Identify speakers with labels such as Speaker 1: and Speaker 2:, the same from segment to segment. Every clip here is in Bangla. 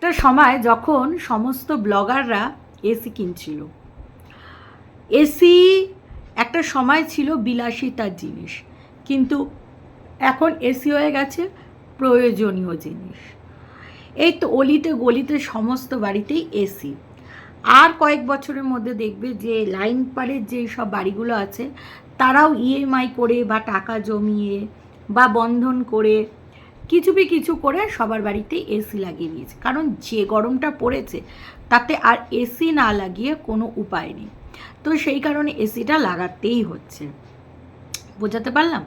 Speaker 1: একটা সময় যখন সমস্ত ব্লগাররা এসি কিনছিল। এসি একটা সময় ছিল বিলাসিতার জিনিস। কিন্তু এখন এসি হয়ে গেছে প্রয়োজনীয় জিনিস। এই তো অলিতে গলিতে সমস্ত বাড়িতেই এসি। আর কয়েক বছরের মধ্যে দেখবে যে লাইন পারের যে সব বাড়িগুলো আছে, তারাও ইএমআই করে বা টাকা জমিয়ে বা বন্ধন করে কিছু বি কিছু করে সবার বাড়িতে এসি লাগিয়ে দিয়েছে। কারণ যে গরমটা পড়েছে, তাতে আর এসি না লাগিয়ে কোনো উপায় নেই। তো সেই কারণে এসিটা লাগাতেই হচ্ছে। বোঝাতে পারলাম?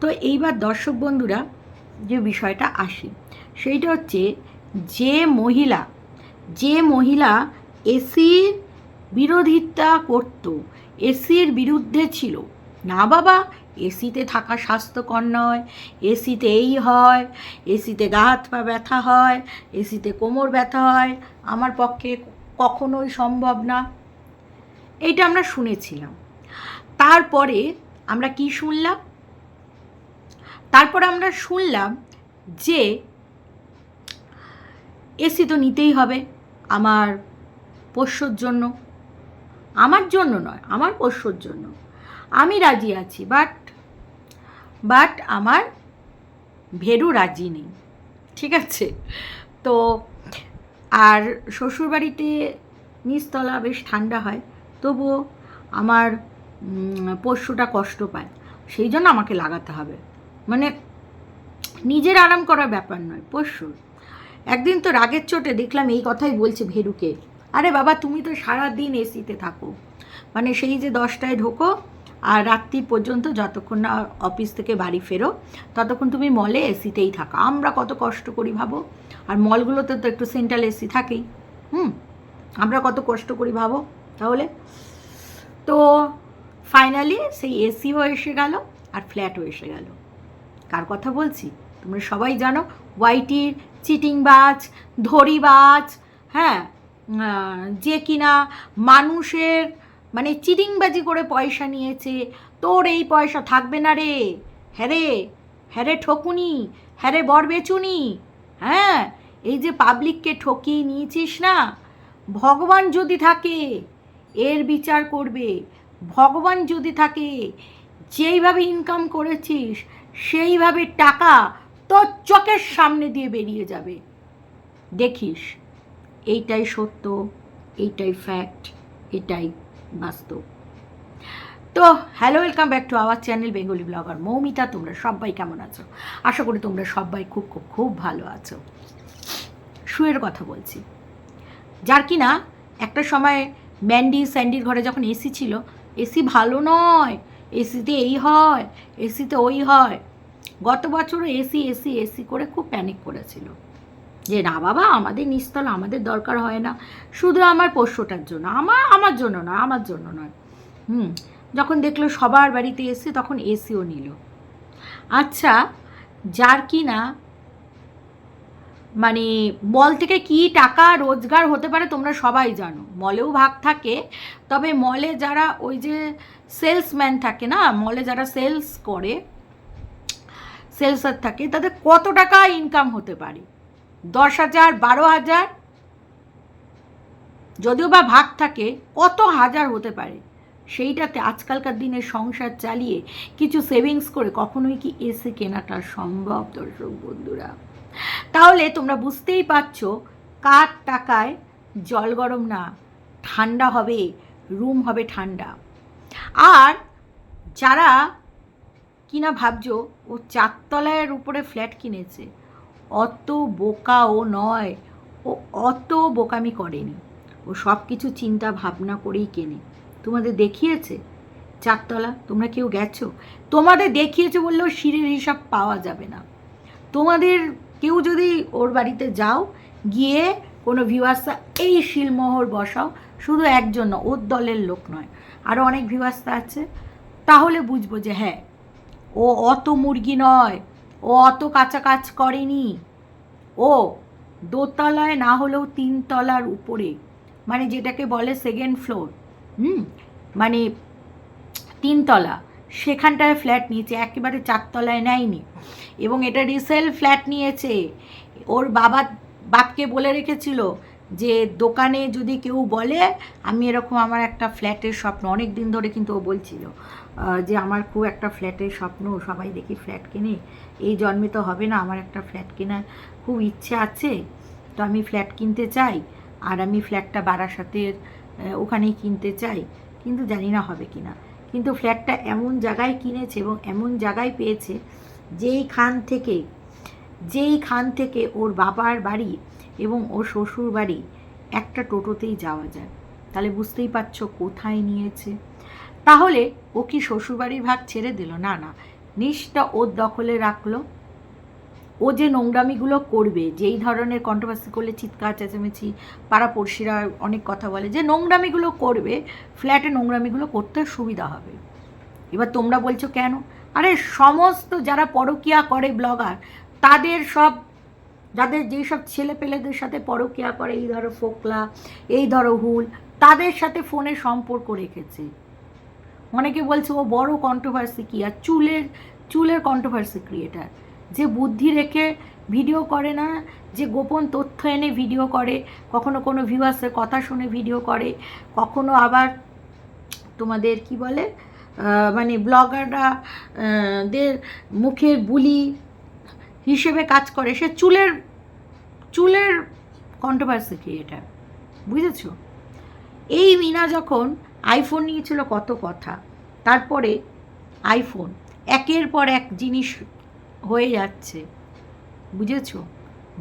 Speaker 1: তো এইবার দর্শক বন্ধুরা, যে বিষয়টা আসি, সেইটা হচ্ছে যে মহিলা যে মহিলা এসির বিরোধিতা করত, এসির বিরুদ্ধে ছিল না বাবা, এসিতে থাকা স্বাস্থ্যকর নয়, এসিতে এই হয়, এসিতে গা হাত পা ব্যথা হয়, এসিতে কোমর ব্যথা হয়, আমার পক্ষে কখনোই সম্ভব না। এইটা আমরা শুনেছিলাম। তারপরে আমরা কি শুনলাম? তারপরে আমরা শুনলাম যে এসি তো নিতেই হবে আমার পোষ্যর জন্য। আমার জন্য নয়, আমার পোষ্যর জন্য। আমি রাজি আছি বাট বাট আমার ভেরু রাজি নেই, ঠিক আছে? তো, আর শ্বশুরবাড়িতে নিচতলা বেশ ঠান্ডা হয়, তবুও আমার পোষ্যটা কষ্ট পায়, সেই জন্য আমাকে লাগাতে হবে। মানে নিজের আরাম করার ব্যাপার নয় পোষ্যর একদিন তো রাগের চোটে দেখলাম এই কথাই বলছে ভেরুকে, আরে বাবা, তুমি তো সারা দিন এসিতে থাকো মানে সেই যে দশটায় ঢোকো আর রাত্রি পর্যন্ত যতক্ষণ না অফিস থেকে বাড়ি ফেরো, ততক্ষণ তুমি মলে এসিতেই থাকো। আমরা কত কষ্ট করি ভাবো। আর মলগুলোতে তো একটু সেন্ট্রাল এসি থাকেই। হুম, আমরা কত কষ্ট করি ভাবো। তাহলে তো ফাইনালি সেই এসিও এসে গেল আর ফ্ল্যাটও এসে গেল। কার কথা বলছি? তোমরা সবাই জানো ওয়াইটির চিটিংবাজ, ধরিবাজ হ্যাঁ যে কিনা মানুষের মানে চিটিংবাজি করে পয়সা নিয়েছে। তোর এই পয়সা থাকবে না রে। হ্যাঁ রে হ্যাঁ রে ঠকুনি হ্যাঁ রে বর বেচুনি। হ্যাঁ এই যে পাবলিককে ঠকিয়ে নিয়েছিস না, ভগবান যদি থাকে, এর বিচার করবে। ভগবান যদি থাকে, যেইভাবে ইনকাম করেছিস, সেইভাবে টাকা তোর চোখের সামনে দিয়ে বেরিয়ে যাবে। দেখিস, এইটাই সত্য, এইটাই ফ্যাক্ট এটাই বাস্তব। তো hello welcome back to our channel Bengali blogger Moumita, তোমরা সবাই কেমন আছো? আশা করি তোমরা সবাই খুব খুব খুব ভালো আছো। শুয়ের কথা বলছি। যার কি না, একটা সময় ম্যান্ডি স্যান্ডির ঘরে যখন এসি ছিল এসি ভালো নয় এসিতে এই হয় এসিতে ওই হয়। গত বছর এসি এসি এসি করে খুব প্যানিক করেছিল। যে না বাবা, আমাদের নিস্তল, আমাদের দরকার হয় না। শুধু আমার পোষ্যটার জন্য, আমার আমার জন্য নয়, আমার জন্য নয়। হুম, যখন দেখল সবার বাড়িতে এসি তখন এসিও নিল। আচ্ছা যার কি না মানে মল থেকে কি টাকা রোজগার হতে পারে তোমরা সবাই জানো। মলেও ভাগ থাকে, তবে মলে যারা ওই যে সেলসম্যান থাকে না, মলে যারা সেলস করে, সেলসার থাকে, তাদের কত টাকা ইনকাম হতে পারে? দশ হাজার, বারো হাজার, যদিও বা ভাগ থাকে, কত হাজার হতে পারে? সেইটাতে আজকালকার দিনে সংসার চালিয়ে কিছু সেভিংস করে কখনোই কি এসে কেনাটা সম্ভব, দর্শক বন্ধুরা? তাহলে তোমরা বুঝতেই পারছ, কার টাকায় জল গরম না, ঠান্ডা হবে রুম হবে ঠান্ডা। আর যারা কিনা ভাবছ, ও চারতলার উপরে ফ্ল্যাট কিনেছে অত বোকা ও নয়। ও অত বোকামি করেনি। ও সব কিছু চিন্তা ভাবনা করেই কেনে। তোমাদের দেখিয়েছে? চারতলা তোমরা কেউ গেছো? তোমাদের দেখিয়েছে বললেও সিঁড়ির হিসাব পাওয়া যাবে না। তোমাদের কেউ যদি ওর বাড়িতে যাও গিয়ে কোনো ভিউয়ার্সা এই শিলমোহর বসাও শুধু একজন না, ওর দলের লোক নয়। আরও অনেক ভিউয়ার্সা আছে। তাহলে বুঝব যে হ্যাঁ ও অত মুরগি নয়। ও অত কাঁচা কাজ করেনি। ও দোতলায় না হলেও তিনতলার উপরে মানে যেটাকে বলে সেকেন্ড ফ্লোর হুম? মানে তিনতলা, সেখানটায় ফ্ল্যাট নিয়েছে, একেবারে চারতলায় নেয়নি। এবং এটা রিসেল ফ্ল্যাট নিয়েছে। ওর বাবা বাপকে বলে রেখেছিল যে দোকানে যদি কেউ বলে, আমি এরকম আমার একটা ফ্ল্যাটের স্বপ্ন অনেক দিন ধরে কিন্তু ও বলছিল যে আমার খুব একটা ফ্ল্যাটের স্বপ্ন, সবাই দেখি ফ্ল্যাট কিনে, এই জন্মে তো হবে না, আমার একটা ফ্ল্যাট কেনার খুব ইচ্ছে আছে, তো আমি ফ্ল্যাট কিনতে চাই, আর আমি ফ্ল্যাটটা বারাসাতের ওখানেই কিনতে চাই, কিন্তু জানি না হবে কি না কিন্তু ফ্ল্যাটটা এমন জায়গায় কিনেছে এবং এমন জায়গায় পেয়েছে, যেইখান থেকে যেই খান থেকে ওর বাবার বাড়ি এবং ওর শ্বশুর বাড়ি একটা টোটোতেই যাওয়া যায়। তাহলে বুঝতেই পারছ কোথায় নিয়েছে। তাহলে ও কি শ্বশুরবাড়ির ভাগ ছেড়ে দিল? না না। নিষ্টা ওর দখলে রাখল। ও যে নোংরামিগুলো করবে, যেই ধরনের কন্ট্রোভার্সি করলে চিৎকার, চেঁচামেচি, পাড়াপড়শিরা অনেক কথা বলে, যে নোংরামিগুলো করবে, ফ্ল্যাটে নোংরামিগুলো করতে সুবিধা হবে। এবার তোমরা বলছো কেন? আরে সমস্ত যারা পরকিয়া করে ব্লগার তাদের সব, যাদের যেই সব ছেলে পেলেদের সাথে পরকিয়া করে, এই ধরো ফোকলা, এই ধরো হুল, তাদের সাথে ফোনে সম্পর্ক রেখেছে। অনেকে বলছে, ও বড় কন্ট্রোভার্সি কি? আর চুলের চুলের কন্ট্রোভার্সি ক্রিয়েটার যে বুদ্ধি রেখে ভিডিও করে না, যে গোপন তথ্য এনে ভিডিও করে, কখনো কোনো ভিউয়ার্সের কথা শুনে ভিডিও করে, কখনো আবার তোমাদের কি বলে মানে ব্লগাররা দের মুখের বুলি হিসেবে কাজ করে। সে চুলের চুলের কন্ট্রোভার্সি এটা? বুঝেছ? এই মিনা যখন আইফোন নিয়েছিল কত কথা, তারপরে আইফোন একের পর এক জিনিস হয়ে যাচ্ছে, বুঝেছ?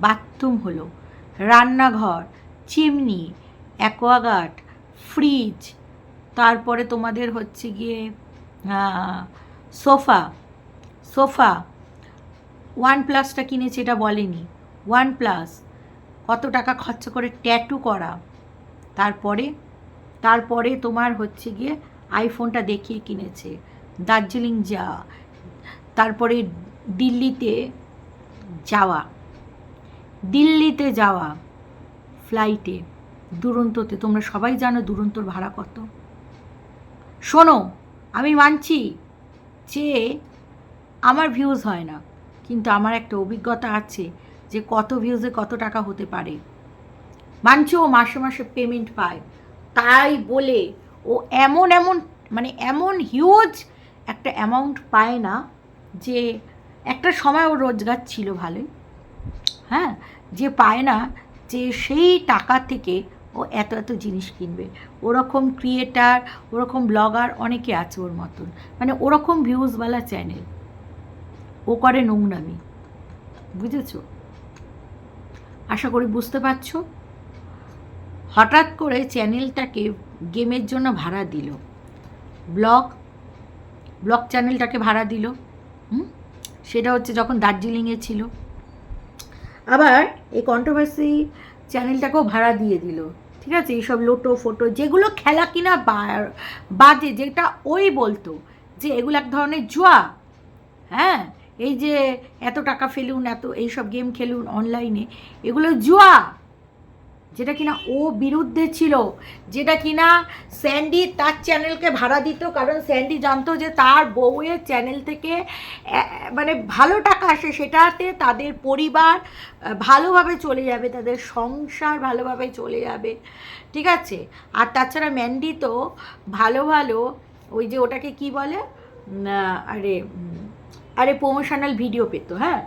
Speaker 1: বাথরুম হলো, রান্নাঘর, চিমনি, অ্যাকোয়াগার্ড, ফ্রিজ, তারপরে তোমাদের হচ্ছে গিয়ে সোফা সোফা ওয়ান প্লাসটা কিনেছে, এটা বলেনি। ওয়ান প্লাস কত টাকা খরচ করে ট্যাটু করা। তারপরে তারপরে তোমার হচ্ছে গিয়ে আইফোনটা দেখিয়ে কিনেছে। দার্জিলিং যাওয়া, তারপরে দিল্লিতে যাওয়া। দিল্লিতে যাওয়া ফ্লাইটে দুরন্ততে, তোমরা সবাই জানো দুরন্তর ভাড়া কত। শোনো, আমি মানছি যে, আমার ভিউজ হয় না। কিন্তু আমার একটা অভিজ্ঞতা আছে যে কত ভিউজে কত টাকা হতে পারে। মানছি ও মাসে মাসে পেমেন্ট পায়। তাই বলে ও এমন এমন মানে এমন হিউজ একটা অ্যামাউন্ট পায় না যে একটা সময় ওর রোজগার ছিল ভালোই। হ্যাঁ যে পায় না যে সেই টাকা থেকে ও এত এত জিনিস কিনবে। ওরকম ক্রিয়েটার ওরকম ব্লগার অনেকে আছে ওর মতন। মানে ওরকম ভিউজওয়ালা চ্যানেল ও করে নোংরামি। বুঝেছ? আশা করি বুঝতে পারছ? হঠাৎ করে চ্যানেলটাকে গেমের জন্য ভাড়া দিল। ব্লগ ব্লগ চ্যানেলটাকে ভাড়া দিল। সেটা হচ্ছে যখন দার্জিলিংয়ে ছিল। আবার এই কন্ট্রোভার্সি চ্যানেলটাকেও ভাড়া দিয়ে দিল। ঠিক আছে? এইসব লোটো, ফোটো, যেগুলো খেলা কিনা বাজে, যেটা ওই বলতো যে এগুলো এক ধরনের জুয়া। হ্যাঁ? এই যে এত টাকা ফেলুন এত এইসব গেম খেলুন অনলাইনে এগুলো জুয়া যেটা কিনা ও বিরুদ্ধে ছিল যেটা কিনা স্যান্ডি তার চ্যানেলকে ভাড়া দিত কারণ স্যান্ডি জানতো যে তার বউয়ের চ্যানেল থেকে মানে ভালো টাকা আসে সেটাতে তাদের পরিবার ভালোভাবে চলে যাবে তাদের সংসার ভালোভাবে চলে যাবে ঠিক আছে? আর তাছাড়া ম্যান্ডি তো ভালো ভালো ওই যে ওটাকে কি বলে? আহ, আরে আরে প্রমোশনাল ভিডিও পেতো হ্যাঁ?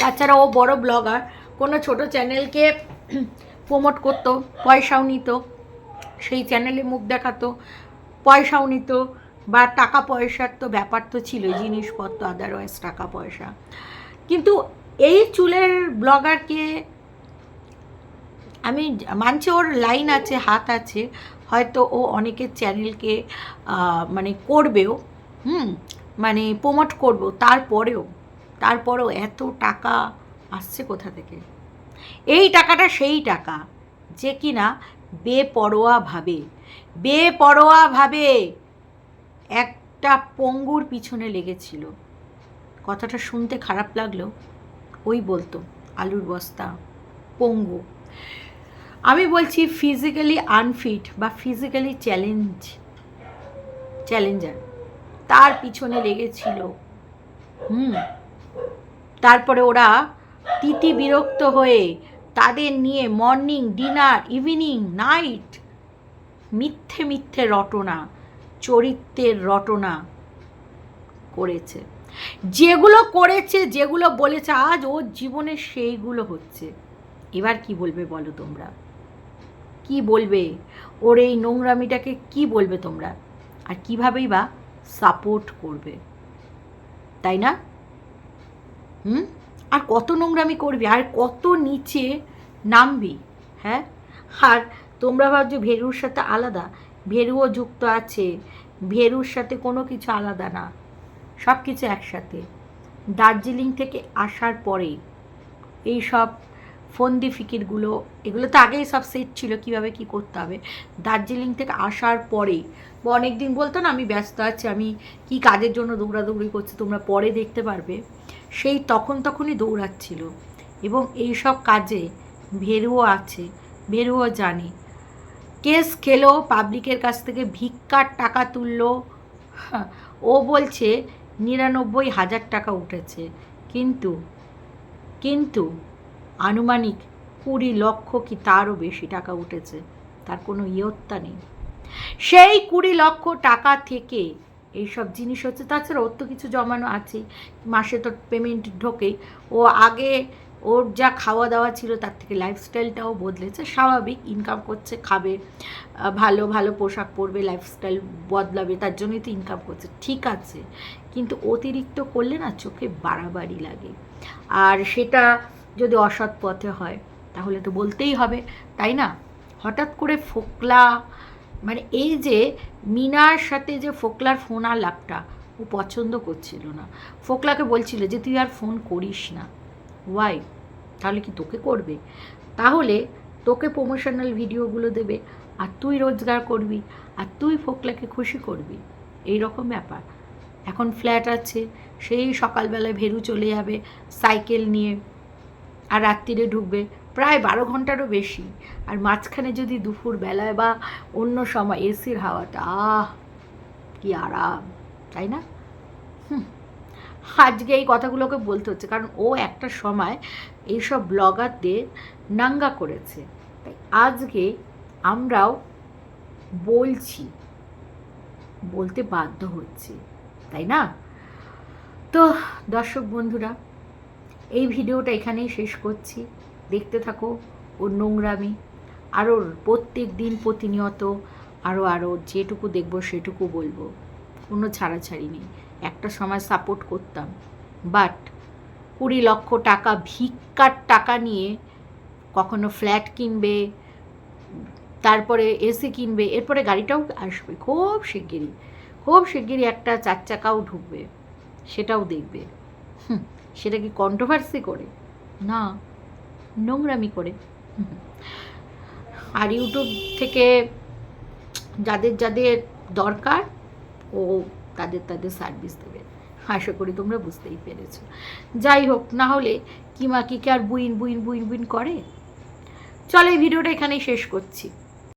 Speaker 1: তাছাড়া ও বড় ব্লগার কোনো ছোট চ্যানেলকে প্রমোট করতো, পয়সাও নিত, সেই চ্যানেলে মুখ দেখাতো, পয়সাও নিত, বা টাকা পয়সার তো ব্যাপার তো ছিল জিনিসপত্র আদারওয়াইজ টাকা পয়সা। কিন্তু এই চুলের ব্লগারকে আমি মানছি ওর লাইন আছে, হাত আছে হয়তো ও অনেকের চ্যানেলকে মানে করবেও, হুম মানে প্রমোট করব তারপরেও তারপরেও এত টাকা আসছে কোথা থেকে? এই টাকাটা সেই টাকা, যে কিনা বেপরোয়াভাবে বেপরোয়াভাবে একটা পঙ্গুর পিছনে লেগেছিল। কথাটা শুনতে খারাপ লাগল ওই বলতো, আলুর বস্তা, পঙ্গু। আমি বলছি ফিজিক্যালি আনফিট বা ফিজিক্যালি চ্যালেঞ্জ চ্যালেঞ্জার তার পিছনে লেগেছিল। হুম। তারপরে ওরা তিতি বিরক্ত হয়ে তাদের নিয়ে মর্নিং ডিনার ইভিনিং নাইট মিথ্যে মিথ্যে রটনা, চরিত্রের রটনা করেছে। যেগুলো করেছে, যেগুলো বলেছে, আজ ওর জীবনে সেইগুলো হচ্ছে। এবার কি বলবে বলো তোমরা? কি বলবে? ওর এই নোংরামিটাকে কি বলবে তোমরা? আর কিভাবেই বা সাপোর্ট করবে? তাই না? হুম? আর কত নোংরামি করবি? আর কত নিচে নামবি? হ্যাঁ? আর তোমরা ভাবছ ভেরুর সাথে আলাদা? ভেরুও যুক্ত আছে। ভেরুর সাথে কোনো কিছু আলাদা না। সব কিছু একসাথে। দার্জিলিং থেকে আসার পরে এই সব ফন্দি ফিকিরগুলো এগুলো তো আগেই সব সেট ছিল কীভাবে কি করতে হবে। দার্জিলিং থেকে আসার পরে বা অনেক দিন বলতো না আমি ব্যস্ত আছি আমি কি কাজের জন্য দৌড়াদৌড়ি করছি তোমরা পরে দেখতে পারবে। সেই তখন তখনই দৌড়াচ্ছিল। এবং এই সব কাজে ভেরুও আছে ভেরুও জানে। কেস খেলো পাবলিকের কাছ থেকে ভিক্ষার টাকা তুললো। হ্যাঁ, ও বলছে নিরানব্বই হাজার টাকা উঠেছে। কিন্তু কিন্তু আনুমানিক কুড়ি লক্ষ কি তারও বেশি টাকা উঠেছে, তার কোনো ইয়ত্তা নেই। সেই কুড়ি লক্ষ টাকা থেকে এইসব জিনিস হচ্ছে, তাছাড়া ওর তো কিছু জমানো আছে, মাসে তো পেমেন্ট ঢোকেই। ও আগে ওর যা খাওয়া দাওয়া ছিল, তার থেকে লাইফস্টাইলটাও বদলেছে, স্বাভাবিক ইনকাম করছে, খাবে ভালো ভালো পোশাক পরবে লাইফস্টাইল বদলাবে, তার জন্যই তো ইনকাম করছে, ঠিক আছে। কিন্তু অতিরিক্ত করলে না চোখে বাড়াবাড়ি লাগে। আর সেটা যদি অসৎ পথে হয়, তাহলে তো বলতেই হবে, তাই না? হঠাৎ করে ফোকলা মানে এই যে মিনার সাথে যে ফোকলার ফোন আর লাভটা ও পছন্দ করছিল না। ফোকলাকে বলছিল যে, তুই আর ফোন করিস না। ওয়াই তাহলে কি তোকে করবে? তাহলে তোকে প্রমোশনাল ভিডিওগুলো দেবে, আর তুই রোজগার করবি, আর তুই ফোকলাকে খুশি করবি। এই রকম ব্যাপার। এখন ফ্ল্যাট আছে, সেই সকালবেলায় ভেরু চলে যাবে সাইকেল নিয়ে আর রাত্রিরে ঢুকবে প্রায় বারো ঘন্টারও বেশি। আর মাঝখানে যদি দুপুর বেলায় বা অন্য সময় এসির হাওয়াটা, আহ, কি আরাম, তাই না? হুম, আজকে এই কথাগুলোকে বলতে হচ্ছে, কারণ ও একটা সময় এইসব ব্লগারদের নাঙ্গা করেছে। তাই আজকে আমরাও বলছি, বলতে বাধ্য হচ্ছি, তাই না? তো দর্শক বন্ধুরা এই ভিডিওটা এখানেই শেষ করছি। দেখতে থাকো ওর নোংরামি। আরও প্রত্যেক দিন প্রতিনিয়ত আরও আরও যেটুকু দেখব সেটুকু বলব। কোনো ছাড়াছাড়ি নেই। একটা সময় সাপোর্ট করতাম। বাট কুড়ি লক্ষ টাকা ভিক্ষার টাকা নিয়ে কখনো ফ্ল্যাট কিনবে তারপরে এসি কিনবে এরপরে গাড়িটাও আসবে। খুব শিগগিরই। খুব শিগগিরই একটা চার চাকাও ঢুকবে। সেটাও দেখবে। হুম, সেটা কি কন্ট্রোভার্সি করে। না, নোংরামি করে। আর ইউটিউব থেকে যাদের যাদের দরকার, ও তাদের তাদের সার্ভিস দেবে। আশা করি তোমরা বুঝতেই পেরেছ। যাই হোক, না হলে কিমা কি আর বুইন বুইন বুইন বুইন করে? চলো এই ভিডিওটা এখানেই শেষ করছি।